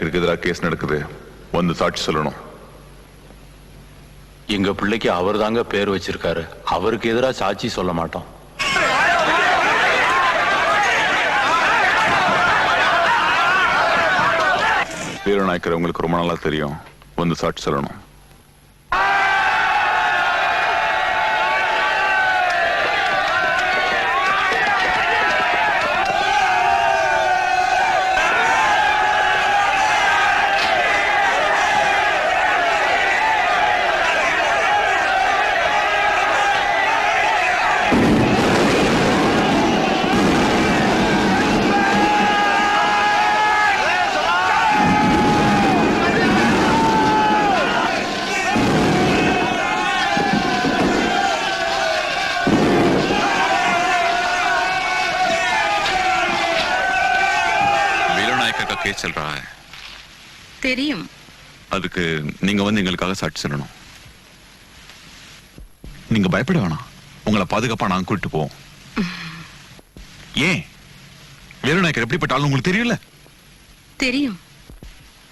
வீரநாயக்கருக்கு எதிராக கேஸ் நடக்குது. வந்து சாட்சி சொல்லணும். எங்க பிள்ளைக்கு அவர் தாங்க பேர் வச்சிருக்காரு. அவருக்கு எதிராக சாட்சி சொல்ல மாட்டோம். வீரநாயக்கர் உங்களுக்கு ரொம்ப நல்லா தெரியும். வந்து சாட்சி சொல்லணும். தெரியும். அதுக்கு நீங்க வந்து எங்களுக்காக சாட்சி சொல்லணும். நீங்க பயப்பட வேணாம். உங்களை பாதுகாப்பா நாங்க கூட்டிட்டு போவோம். ஏன்? வீரநாயக்கர் எப்படிப்பட்ட ஆளு உங்களுக்கு தெரியல? தெரியும்.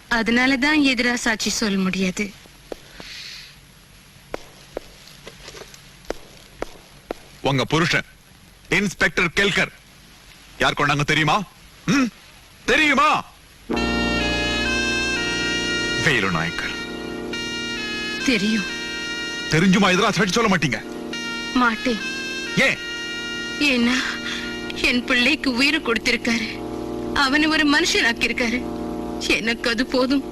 அதனால தான் எதிரா சாட்சி சொல்ல முடியாது. உங்க புருஷன் இன்ஸ்பெக்டர் கெல்கர். யார் கொண்டாங்க தெரியுமா? ம்? தெரியுமா வேலுநாயக்கர் தெரியும். தெரிஞ்சுமா? எதிராக சாட்சி சொல்ல மாட்டீங்க. மாட்டேன். ஏன்? ஏன்னா என் பிள்ளைக்கு உயிர் கொடுத்திருக்காரு. அவனை ஒரு மனுஷனாக்கியிருக்காரு. எனக்கு அது போதும்.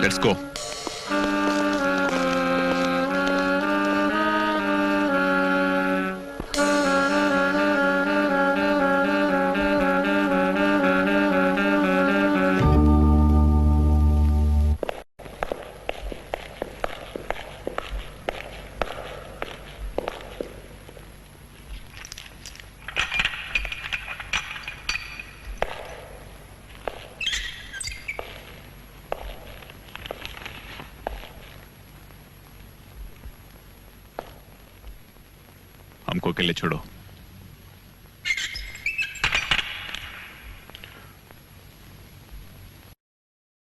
லெட்ஸ் கோ हमको अकेले छोड़ो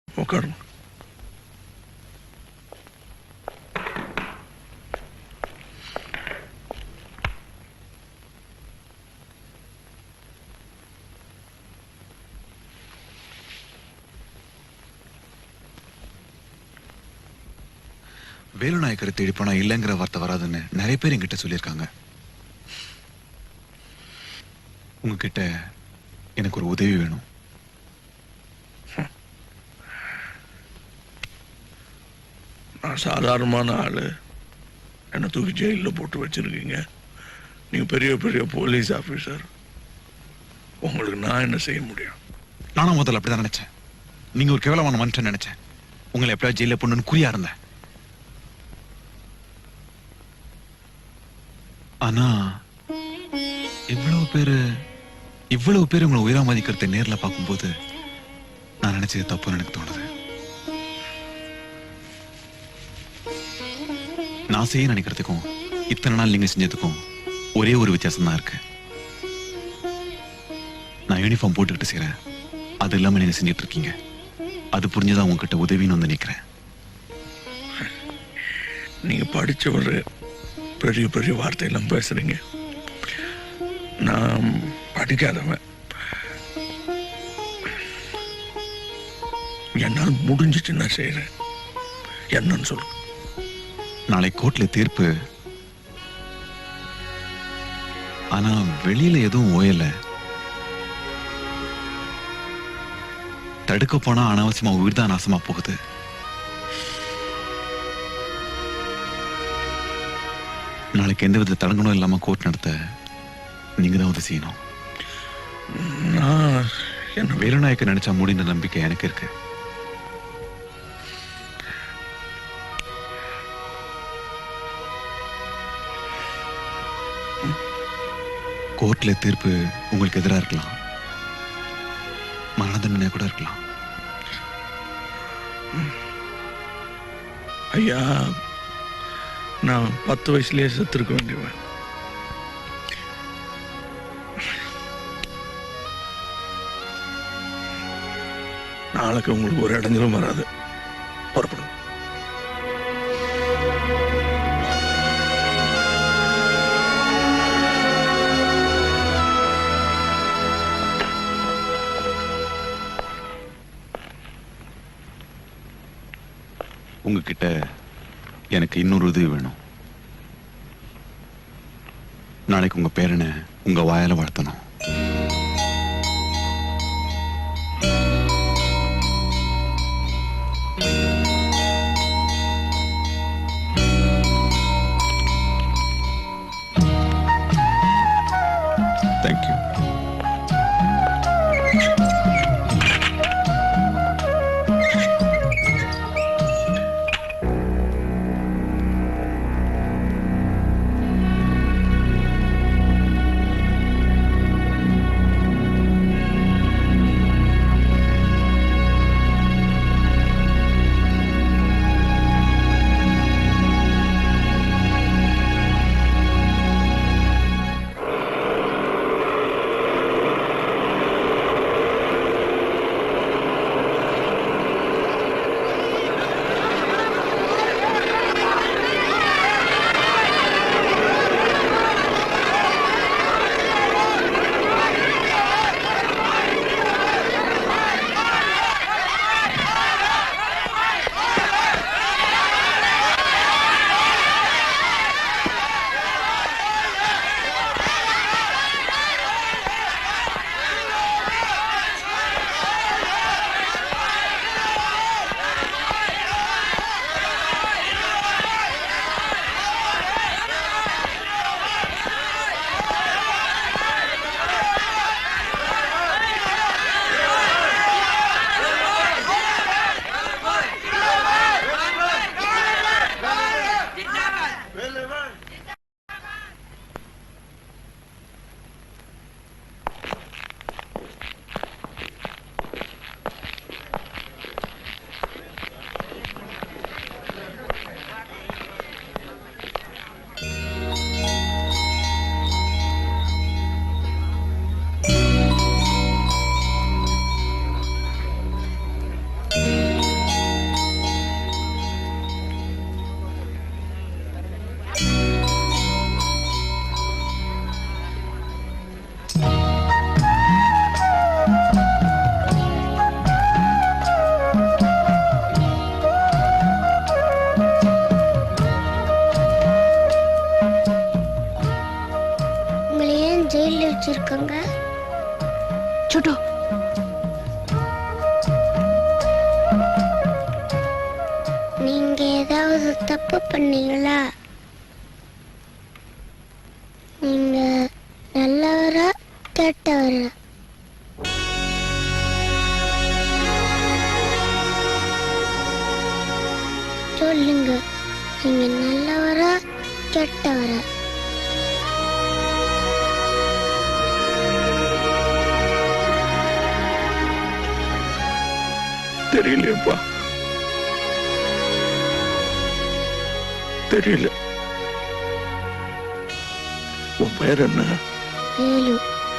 உட்காருங்க வேலுநாயக்கரை தேடி போனா இல்லைங்கிற வார்த்தை வராதுன்னு நிறைய பேர் என்கிட்ட சொல்லியிருக்காங்க உங்ககிட்ட எனக்கு ஒரு உதவி வேணும். நான் சாதாரணமான ஆளு. என்னை தூக்கி ஜெயிலில் போட்டு வச்சிருக்கீங்க. நீங்க பெரிய பெரிய போலீஸ் ஆபீசர். உங்களுக்கு நான் என்ன செய்ய முடியும்? நானும் முதல்ல அப்படிதான் நினைச்சேன். நீங்க ஒரு கேவலமான மனுஷன் நினைச்சேன். உங்களை எப்படியாவது ஜெயில பொண்ணுன்னு குறியா இருந்தேன். ஆனா இவ்வளவு பேரு இவ்வளவு பேர் உங்களை உயிரா மதிக்கிறத நேர்ல பார்க்கும்போது நான் நினைச்சது தப்புன்னு எனக்கு தோணுது. நான் செய்ய நினைக்கிறதுக்கும் இத்தனை நாள் நீங்க செஞ்சதுக்கும் ஒரே ஒரு வித்தியாசம் தான் இருக்கு. நான் யூனிஃபார்ம் போட்டுக்கிட்டு செய்கிறேன் அது இல்லாம நீங்க செஞ்சுட்டு இருக்கீங்க. அது புரிஞ்சுதான் உங்ககிட்ட உதவின்னு வந்து நிக்கிறேன். நீங்க ஒரு பெரிய பெரிய வார்த்தையெல்லாம் பேசுறீங்க. நான் படிக்காதவன். என்னால் முடிஞ்சிச்சு நான் செய்யறேன் என்னன்னு சொல்லு. நாளை கோர்ட்ல தீர்ப்பு. ஆனா வெளியில எதுவும் ஓயல. தடுக்க போனா அனாவசியமா உயிர் தான் நாசமா போகுது. நாளைக்கு எந்த வித தடங்கணும் இல்லாம கோர்ட் நடத்த நீங்க தான் உதவி செய்யணும். நான் என்ன வேலுநாயக்க நினைச்சா முடிந்த நம்பிக்கை எனக்கு இருக்கு. கோர்ட்ல தீர்ப்பு உங்களுக்கு எதிராக இருக்கலாம். மரண தண்டனை கூட இருக்கலாம். ஐயா நான் பத்து வயசுலேயே செத்துருக்க வேண்டியவன். நாளைக்கு உங்களுக்கு ஒரு இடைஞ்சலும் வராது. புறப்படுங்க உங்ககிட்ட எனக்கு இன்னொரு உதவி வேணும். நாளைக்கு உங்க பேரனை உங்க வாயால வளர்த்தணும். கெட்டவரா சொல்லுங்க நீங்க நல்லவரா கெட்டவரா? தெரியலையப்பா. தெரியல. உன் பேர் என்ன? வேலு.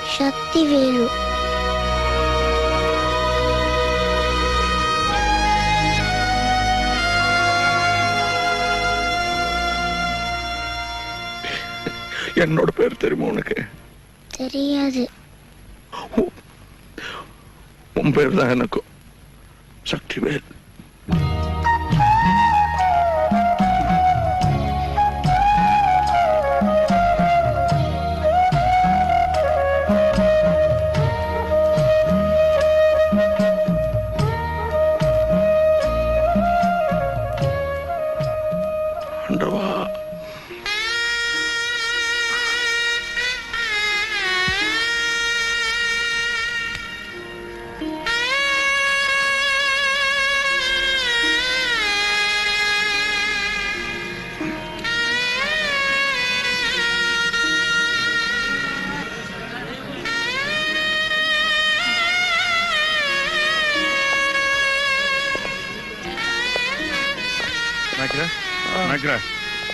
சக்தி வேலு. என்னோட பேர் தெரியுமா உனக்கு? தெரியாது. உன் பேர் தான் எனக்கும். சக்திவேல்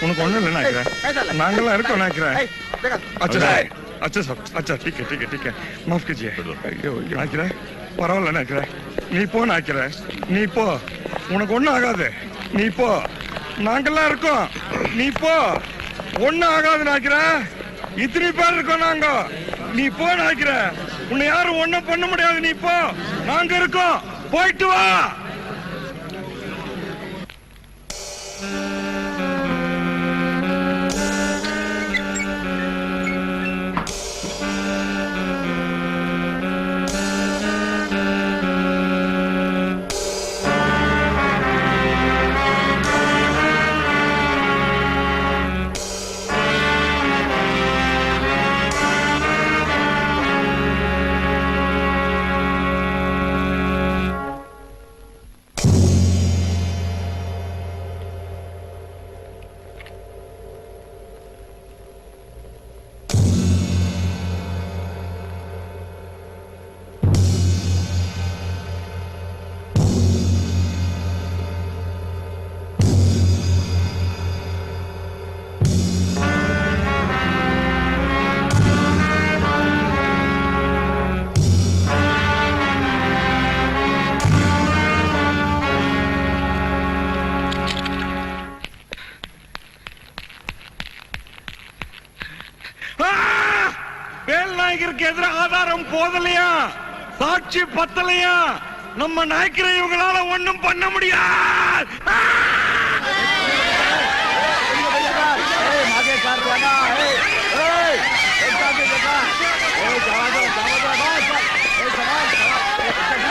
உனக்கு ஒண்ணும் இல்லை நினைக்கிறேன். நாங்களாம் இருக்கோம் நினைக்கிறேன். அச்சா அச்சா சார். அச்சா டீக்க டீக்க டீக்க மாஃப் கீஜியே ஐயோ நினைக்கிறேன். பரவாயில்ல நினைக்கிறேன். நீ போ நினைக்கிறேன். நீ போ. உனக்கு ஒன்றும் ஆகாது. நீ போ. நாங்கெல்லாம் இருக்கோம். நீ போ. ஒன்றும் ஆகாது நினைக்கிறேன். இத்தனை பேர் இருக்கோம் நாங்க. நீ போ நினைக்கிற உன்னை யாரும் ஒண்ணும் பண்ண முடியாது. நீ போ. நாங்க இருக்கோம். போயிட்டு வா. வேல் நாயகருக்கு எதிராக ஆதாரம் போதலையா சாட்சி பத்தலையா நம்ம நாய்க்கரை இவங்களால ஒண்ணும் பண்ண முடியாது Hey, come on, come on, come on, come on.